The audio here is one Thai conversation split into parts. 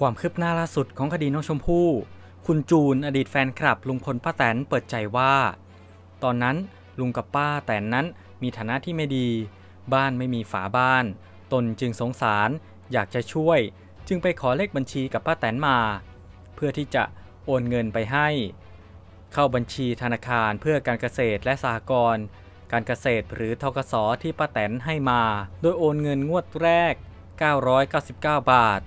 ความคืบหน้าล่าสุดของคดีน้องชมพู่ คุณจูนอดีตแฟนคลับลุงพลป้าแตนเปิดใจว่า ตอนนั้นลุงกับป้าแตนนั้นมีฐานะที่ไม่ดี บ้านไม่มีฝาบ้าน ตนจึงสงสาร อยากจะช่วย จึงไปขอเลขบัญชีกับป้าแตนมา เพื่อที่จะโอนเงินไปให้ เข้าบัญชีธนาคารเพื่อการเกษตรและสหกรณ์การเกษตรหรือทกสที่ป้าแตนให้มา โดยโอนเงินงวดแรก 999 บาท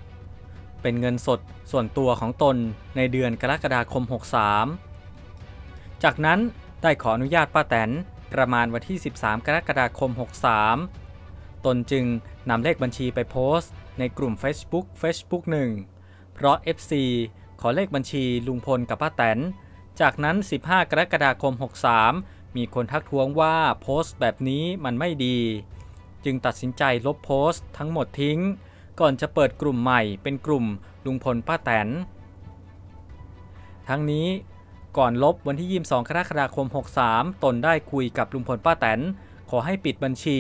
เป็นเงินสดส่วนตัวของตนในเดือนกรกฎาคม 63 จากนั้นได้ขออนุญาตป้าแตนประมาณวันที่ 13 กรกฎาคม 63 ตนจึงนำเลขบัญชีไปโพสต์ ในกลุ่ม Facebook Facebook 1 เพราะ FC ขอเลขบัญชีลุงพลกับป้าแตน จากนั้น 15 กรกฎาคม 63 มีคนทักท้วงว่าโพสต์แบบนี้มันไม่ดี จึงตัดสินใจลบโพสต์ทั้งหมดทิ้ง ก่อนจะเปิดกลุ่มใหม่เป็นกลุ่มลุงพลป้าแตน ทั้งนี้ก่อนลบวันที่ 22 กรกฎาคม 63 ตนได้คุยกับลุงพลป้าแตน ขอให้ปิดบัญชี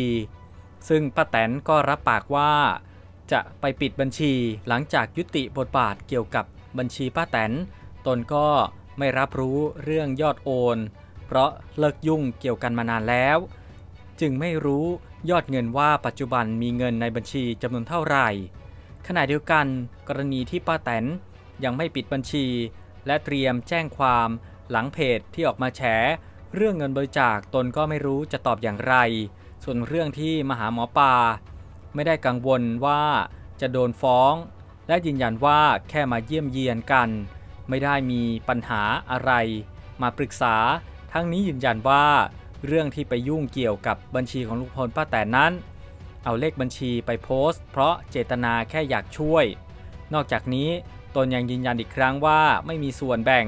ซึ่งป้าแตนก็รับปากว่า จะไปปิดบัญชีหลังจากยุติบทบาทเกี่ยวกับบัญชีป้าแตน ตนก็ไม่รับรู้เรื่องยอดโอน เพราะเลิกยุ่งเกี่ยวกันมานานแล้ว จึงไม่รู้ยอดเงินว่าปัจจุบันมีเงินในบัญชีจำนวนเท่าไหร่ ขณะเดียวกัน กรณีที่ป้าแตนยังไม่ปิดบัญชี และเตรียมแจ้งความหลังเพจที่ออกมาแฉเรื่องเงินบริจาคตนก็ไม่รู้จะตอบอย่างไร ส่วนเรื่องที่มหาหมอปลาไม่ได้กังวลว่าจะโดนฟ้อง และยืนยันว่าแค่มาเยี่ยมเยียนกัน ไม่ได้มีปัญหาอะไร มาปรึกษาทั้งนี้ยืนยันว่า เรื่องที่ไปยุ่งเกี่ยวกับบัญชีของลุงพลป้าแตนนั้น เอาเลขบัญชีไปโพสต์ เพราะเจตนาแค่อยากช่วย นอกจากนี้ตนยังยืนยันอีกครั้งว่าไม่มีส่วนแบ่ง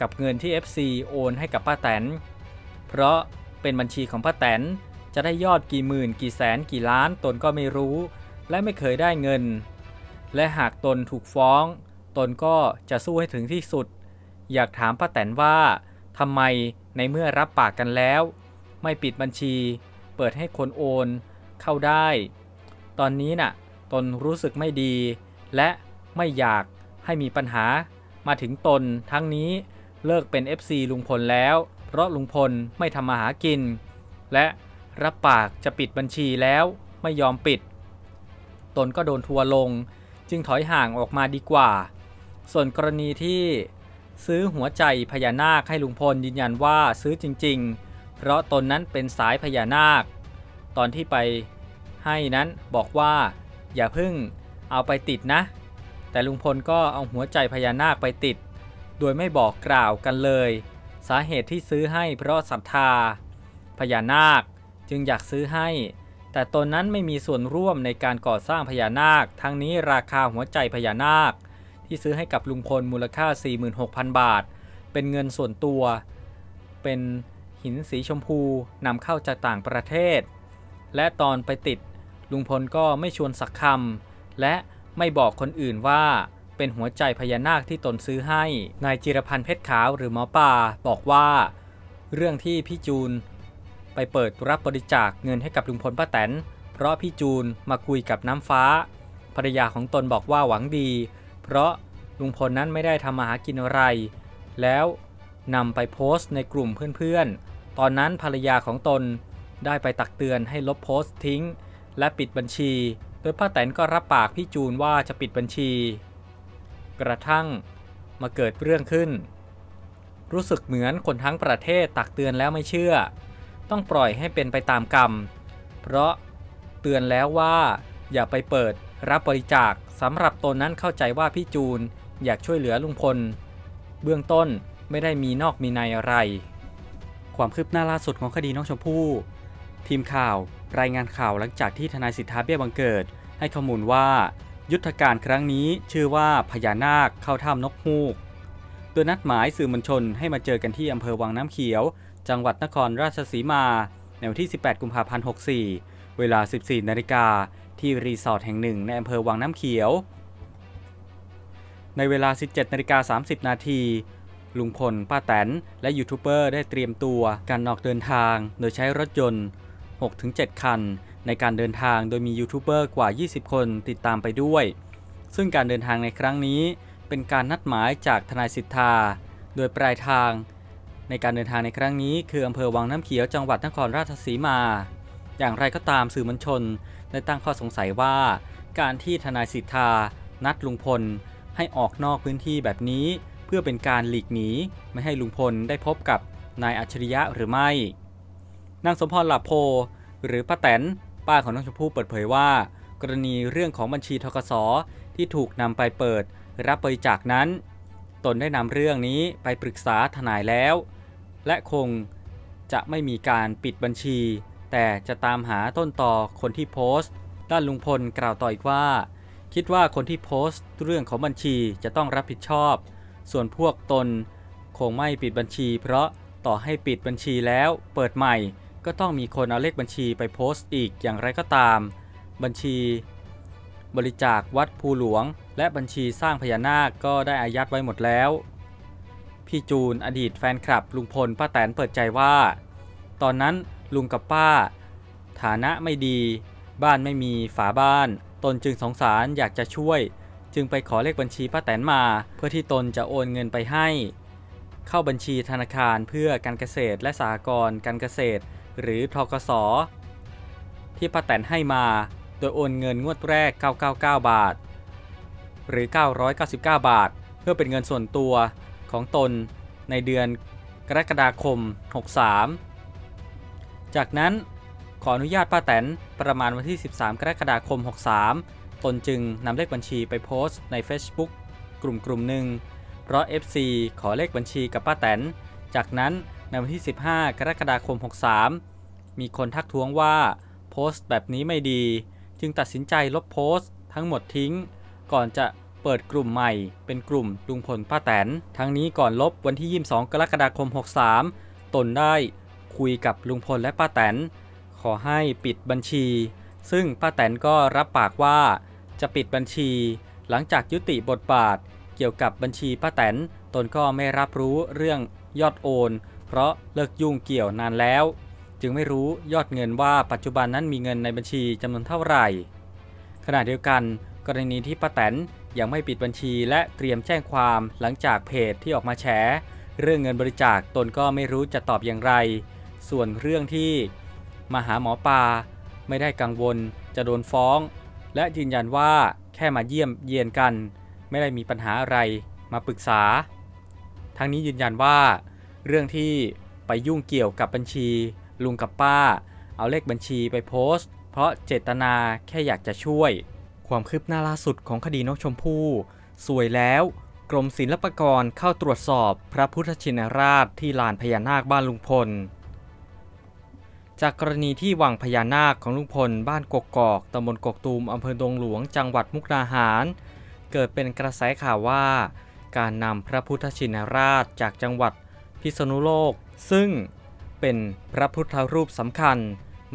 กับเงินที่ FC โอนให้กับป้าแตน เพราะเป็นบัญชีของป้าแตนจะได้ยอดกี่หมื่นกี่แสนกี่ล้านตนก็ไม่รู้ และไม่เคยได้เงิน และหากตนถูกฟ้อง ตนก็จะสู้ให้ถึงที่สุด อยากถามป้าแตนว่าทำไมในเมื่อรับปากกันแล้ว ไม่ปิดบัญชี เปิดให้คนโอนเข้าได้ ตอนนี้น่ะตนรู้สึกไม่ดี และไม่อยากให้มีปัญหามาถึงตนทั้งนี้เลิกเป็น FC ลุงพลแล้ว เพราะลุงพลไม่ทำมาหากิน และรับปากจะปิดบัญชีแล้วไม่ยอมปิด ตนก็โดนทัวลง จึงถอยห่างออกมาดีกว่า ส่วนกรณีที่ซื้อหัวใจพญานาคให้ลุงพลยืนยันว่าซื้อจริง เพราะตนนั้นเป็นสายพญานาค ตอนที่ไปให้นั้นบอกว่า อย่าพิ่งเอาไปติดนะ แต่ลุงพลก็เอาหัวใจพญานาคไปติด โดยไม่บอกกล่าวกันเลย สาเหตุที่ซื้อให้เพราะศรัทธา พญานาคจึงอยากซื้อให้ แต่ตนนั้นไม่มีส่วนร่วมในการก่อสร้างพญานาค ทั้งนี้ราคาหัวใจพญานาค ที่ซื้อให้กับลุงพลมูลค่า 46,000 บาท เป็นเงินส่วนตัว เป็น หินสีชมพูนำเข้าจากต่างประเทศ และตอนไปติดลุงพลก็ไม่ชวนสักคำและไม่บอกคนอื่นว่าเป็นหัวใจพญานาคที่ตนซื้อให้ นายจิรพันธ์เพชรขาวหรือหมอป่าบอกว่า เรื่องที่พี่จูน ไปเปิดรับบริจาคเงินให้กับลุงพลป้าแตน เพราะพี่จูนมาคุยกับน้ำฟ้า ภรรยาของตนบอกว่าหวังดี เพราะลุงพลนั้นไม่ได้ทำมาหากินอะไร แล้วนำไปโพสต์ในกลุ่มเพื่อนๆ ตอนนั้นภรรยาของตนได้ไปตักเตือนให้ลบโพสต์ทิ้ง และปิดบัญชี โดยป้าแตนก็รับปากพี่จูนว่าจะปิดบัญชี กระทั่งมาเกิดเรื่องขึ้น รู้สึกเหมือนคนทั้งประเทศตักเตือนแล้วไม่เชื่อ ต้องปล่อยให้เป็นไปตามกรรม เพราะเตือนแล้วว่าอย่าไปเปิดรับบริจาคสำหรับตนนั้นเข้าใจว่าพี่จูนอยากช่วยเหลือลุงพล เบื้องต้นไม่ได้มีนอกมีในอะไร ความคืบหน้าล่าสุดของคดีน้องชมพู่ ทีมข่าวรายงานข่าวหลังจากที่ทนายสิทธาเบี้ยบังเกิด ให้ข้อมูลว่า ยุทธการครั้งนี้ชื่อว่าพญานาคเข้าถ้ำนกฮูก โดยนัดหมายสื่อมวลชนให้มาเจอกันที่อำเภอวังน้ำเขียว จังหวัดนครราชสีมา ในวันที่ 18 กุมภาพันธ์ 64 เวลา 14 นาฬิกาที่รีสอร์ทแห่งหนึ่งในอำเภอวังน้ำเขียว ในเวลา 17 นาฬิกา 30 นาที ลุงพล ป้าแตน และยูทูบเบอร์ได้เตรียมตัวการออกเดินทาง โดยใช้รถยนต์ 6-7 คัน ในการเดินทางโดยมียูทูบเบอร์กว่า 20 คนติดตามไปด้วย ซึ่งการเดินทางในครั้งนี้ เป็นการนัดหมายจากทนายสิทธา โดยปลายทาง ในการเดินทางในครั้งนี้ คืออำเภอวังน้ำเขียวจังหวัดนครราชสีมา อย่างไรก็ตามสื่อมวลชนได้ตั้งข้อสงสัยว่า การที่ทนายสิทธา นัดลุงพล ให้ออกนอกพื้นที่แบบนี้ เพื่อเป็นการหลีกหนีไม่ให้ลุงพลได้พบกับนายอัจฉริยะหรือไม่ นางสมพรหลับโพ หรือป้าแตนป้าของน้องชมพู่เปิดเผยว่า กรณีเรื่องของบัญชีทกสที่ถูกนำไปเปิดรับบริจาคนั้น ตนได้นำเรื่องนี้ไปปรึกษาทนายแล้ว และคงจะไม่มีการปิดบัญชี แต่จะตามหาต้นต่อคนที่โพสต์ ด้านลุงพลกล่าวต่ออีกว่า คิดว่าคนที่โพสต์เรื่องของบัญชีจะต้องรับผิดชอบ ส่วนพวกตนคงไม่ปิดบัญชี เพราะต่อให้ปิดบัญชีแล้วเปิดใหม่ ก็ต้องมีคนเอาเลขบัญชีไปโพสต์อีกอย่างไรก็ตาม บัญชี บริจาควัดภูหลวง และบัญชีสร้างพญานาคก็ได้อายัดไว้หมดแล้ว พี่จูนอดีตแฟนคลับลุงพลป้าแตนเปิดใจว่า ตอนนั้นลุงกับป้า ฐานะไม่ดี บ้านไม่มีฝาบ้าน ตนจึงสงสารอยากจะช่วย จึงไปขอเลขบัญชีป้าแตนมา เพื่อที่ตนจะโอนเงินไปให้ เข้าบัญชีธนาคารเพื่อการเกษตรและสหกรณ์การเกษตร หรือทกส ที่ป้าแตนให้มา โดยโอนเงินงวดแรก 999 บาท หรือ 999 บาท เพื่อเป็นเงินส่วนตัวของตนในเดือนกรกฎาคม 63 จากนั้นขออนุญาตป้าแตนประมาณวันที่ 13 กรกฎาคม 63 ตนจึงนำเลขบัญชีไปโพสต์ใน Facebook กลุ่มกลุ่มหนึ่ง เพราะ FC ขอเลขบัญชีกับป้าแตน จากนั้นในวันที่ 15 กรกฎาคม 63 มีคนทักท้วงว่าโพสต์แบบนี้ไม่ดี จึงตัดสินใจลบโพสต์ทั้งหมดทิ้ง ก่อนจะเปิดกลุ่มใหม่ เป็นกลุ่มลุงพลป้าแตน ทั้งนี้ก่อนลบวันที่ 22 กรกฎาคม 63 ตนได้คุยกับลุงพลและป้าแตน ขอให้ปิดบัญชี ซึ่งป้าแตนก็รับปากว่าจะปิดบัญชี หลังจากยุติบทบาท เกี่ยวกับบัญชีป้าแตนตนก็ไม่รับรู้เรื่องยอดโอน เพราะเลิกยุ่งเกี่ยวนานแล้ว จึงไม่รู้ยอดเงินว่าปัจจุบันนั้นมีเงินในบัญชีจำนวนเท่าไหร่ ขณะเดียวกัน กรณีที่ป้าแตนยังไม่ปิดบัญชีและเตรียมแจ้งความหลังจากเพจที่ออกมาแฉเรื่องเงินบริจาคตนก็ไม่รู้จะตอบอย่างไร ส่วนเรื่องที่มาหาหมอปลา ไม่ได้กังวลจะโดนฟ้อง และยืนยันว่าแค่มาเยี่ยมเยียนกัน ไม่ได้มีปัญหาอะไรมาปรึกษา ทั้งนี้ยืนยันว่า เรื่องที่ไปยุ่งเกี่ยวกับบัญชี ลุงกับป้า เอาเลขบัญชีไปโพสต์ เพราะเจตนาแค่อยากจะช่วย ความคืบหน้าล่าสุดของคดีนกชมพู่สวยแล้ว กรมศิลปากรเข้าตรวจสอบพระพุทธชินราชที่ลานพญานาคบ้านลุงพล จากกรณีที่วังพญานาคของลุงพล บ้านกกอกตำบลกกตูมอำเภอดงหลวงจังหวัดมุกดาหาร เกิดเป็นกระแสข่าวว่า การนำพระพุทธชินราชจากจังหวัดพิษณุโลก ซึ่งเป็นพระพุทธรูปสำคัญ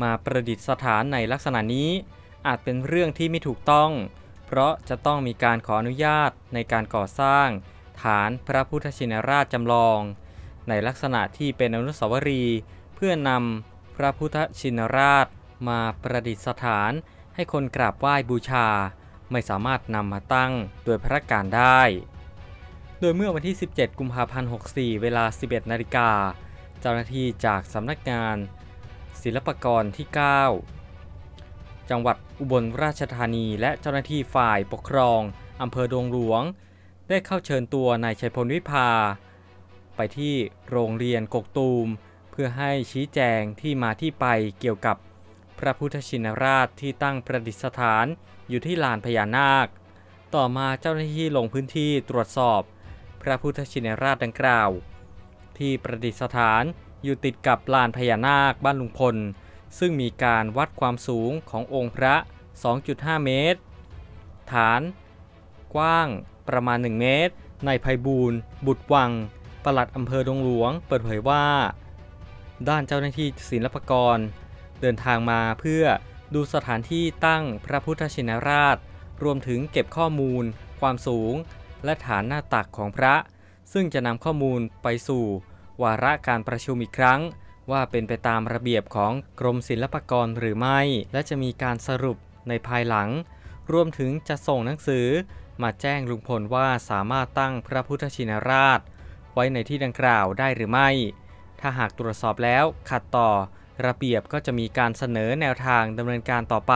มาประดิษฐานในลักษณะนี้ อาจเป็นเรื่องที่ไม่ถูกต้อง เพราะจะต้องมีการขออนุญาตในการก่อสร้าง ฐานพระพุทธชินราชจำลอง ในลักษณะที่เป็นอนุสาวรีย์เพื่อนำ พระพุทธชินราช มาประดิษฐาน ให้คนกราบไหว้บูชา ไม่สามารถนำมาตั้งโดยพระการได้ โดยเมื่อวันที่ 17 กุมภาพันธ์64 เวลา 11 นาฬิกา เจ้าหน้าที่จากสำนักงาน ศิลปากรที่ 9 จังหวัดอุบลราชธานีและเจ้าหน้าที่ฝ่ายปกครองอำเภอดงหลวง ได้เข้าเชิญตัวนายชัยพลวิภา ไปที่โรงเรียนกกตูม พื่อให้ชี้แจงที่มาที่ไปเกี่ยวกับพระพุทธชินราชที่ตั้งประดิษฐานอยู่ที่ลานพญานาค ต่อมาเจ้าหน้าที่ลงพื้นที่ตรวจสอบ พระพุทธชินราชดังกล่าว ที่ประดิษฐานอยู่ติดกับลานพญานาคบ้านลุงพล ซึ่งมีการวัดความสูงขององค์พระ 2.5 เมตร ฐาน กว้างประมาณ 1 เมตร ในภัยบูรณ์ บุตรวัง ปลัดอำเภอดงหลวง เปิดเผยว่า ด้านเจ้าหน้าที่ศิลปากร เดินทางมาเพื่อดูสถานที่ตั้งพระพุทธชินราช รวมถึงเก็บข้อมูล ความสูง และฐานหน้าตักของพระ ซึ่งจะนำข้อมูลไปสู่ วาระการประชุมอีกครั้ง ว่าเป็นไปตามระเบียบของกรมศิลปากรหรือไม่ และจะมีการสรุปในภายหลัง รวมถึงจะส่งหนังสือ มาแจ้งลุงพลว่าสามารถตั้งพระพุทธชินราช ไว้ในที่ดังกล่าวได้หรือไม่ ถ้าหากตรวจสอบแล้วขัดต่อระเบียบก็จะมีการเสนอแนวทางดำเนินการต่อไป